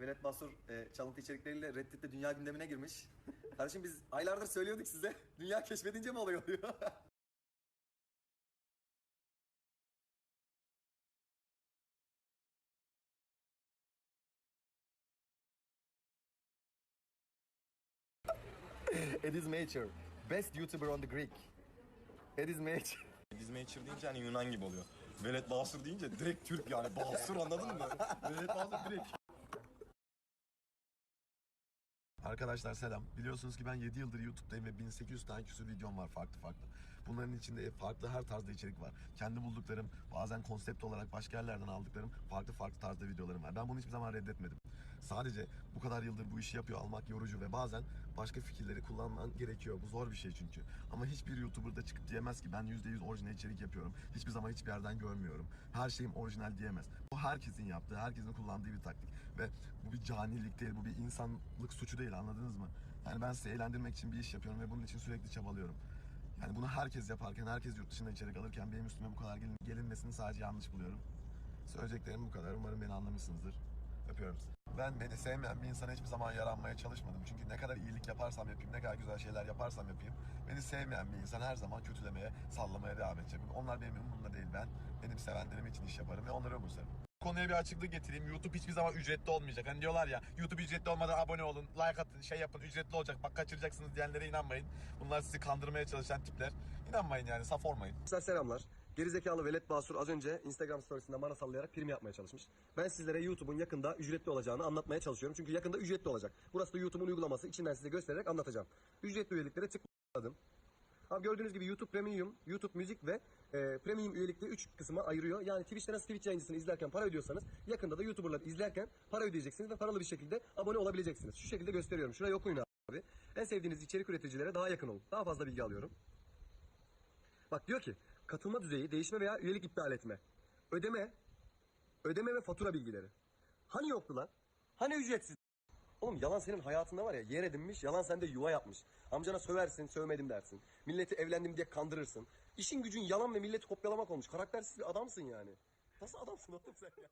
Velet Basur e, çalıntı içerikleriyle Reddit'te dünya gündemine girmiş. Kardeşim biz aylardır söylüyorduk size. Dünya keşfedince mi olay oluyor? Ediz Mature. Best YouTuber on the Greek. Ediz Mature. Dizmeçir deyince hani Yunan gibi oluyor. Velet Basur deyince direkt Türk yani. Basur anladın mı? Velet Basur direkt. Arkadaşlar selam. Biliyorsunuz ki ben 7 yıldır YouTube'dayım ve 1800 tane küsur videom var farklı farklı. Bunların içinde farklı her tarzda içerik var. Kendi bulduklarım, bazen konsept olarak başka yerlerden aldıklarım farklı farklı tarzda videolarım var. Ben bunu hiçbir zaman reddetmedim. Sadece bu kadar yıldır bu işi yapıyor almak yorucu ve bazen başka fikirleri kullanman gerekiyor. Bu zor bir şey çünkü. Ama hiçbir YouTuber da çıkıp diyemez ki ben %100 orijinal içerik yapıyorum. Hiçbir zaman hiçbir yerden görmüyorum. Her şeyim orijinal diyemez. Bu herkesin yaptığı, herkesin kullandığı bir taktik. Ve bu bir canilik değil, bu bir insanlık suçu değil anladınız mı? Yani ben sizi eğlendirmek için bir iş yapıyorum ve bunun için sürekli çabalıyorum. Yani bunu herkes yaparken, herkes yurt dışında içerik alırken benim üstüme bu kadar gelin, gelinmesini sadece yanlış buluyorum. Söyleyeceklerim bu kadar. Umarım beni anlamışsınızdır. Öpüyorum sizi. Ben beni sevmeyen bir insana hiçbir zaman yaranmaya çalışmadım. Çünkü ne kadar iyilik yaparsam yapayım, ne kadar güzel şeyler yaparsam yapayım. Beni sevmeyen bir insan her zaman kötülemeye, sallamaya devam edecek. Onlar benim umurumda değil. Ben benim sevenlerim için iş yaparım ve onları umursarım. Konuya bir açıklık getireyim. YouTube hiçbir zaman ücretli olmayacak. Hani diyorlar ya YouTube ücretli olmadan abone olun, like atın, şey yapın, ücretli olacak. Bak kaçıracaksınız diyenlere inanmayın. Bunlar sizi kandırmaya çalışan tipler. İnanmayın yani, saf olmayın. Arkadaşlar selamlar. Gerizekalı Velet Basur az önce Instagram storiesinde bana sallayarak prim yapmaya çalışmış. Ben sizlere YouTube'un yakında ücretli olacağını anlatmaya çalışıyorum. Çünkü yakında ücretli olacak. Burası da YouTube'un uygulaması. İçinden size göstererek anlatacağım. Ücretli üyeliklere tıkladım. Abi gördüğünüz gibi YouTube Premium, YouTube Müzik ve e, Premium üyelikte 3 kısma ayırıyor. Yani Twitch'te nasıl Twitch yayıncısını izlerken para ödüyorsanız yakında da YouTuber'ları izlerken para ödeyeceksiniz ve paralı bir şekilde abone olabileceksiniz. Şu şekilde gösteriyorum. Şuraya okuyun abi. En sevdiğiniz içerik üreticilere daha yakın olun. Daha fazla bilgi alıyorum. Bak diyor ki katılma düzeyi, değişme veya üyelik iptal etme. Ödeme, ödeme ve fatura bilgileri. Hani yoktu lan? Hani ücretsiz? Oğlum yalan senin hayatında var ya yer edinmiş, yalan sende yuva yapmış. Amcana söversin, sövmedim dersin. Milleti evlendim diye kandırırsın. İşin gücün yalan ve milleti kopyalamak olmuş. Karaktersiz bir adamsın yani. Nasıl adamsın oğlum sen ya?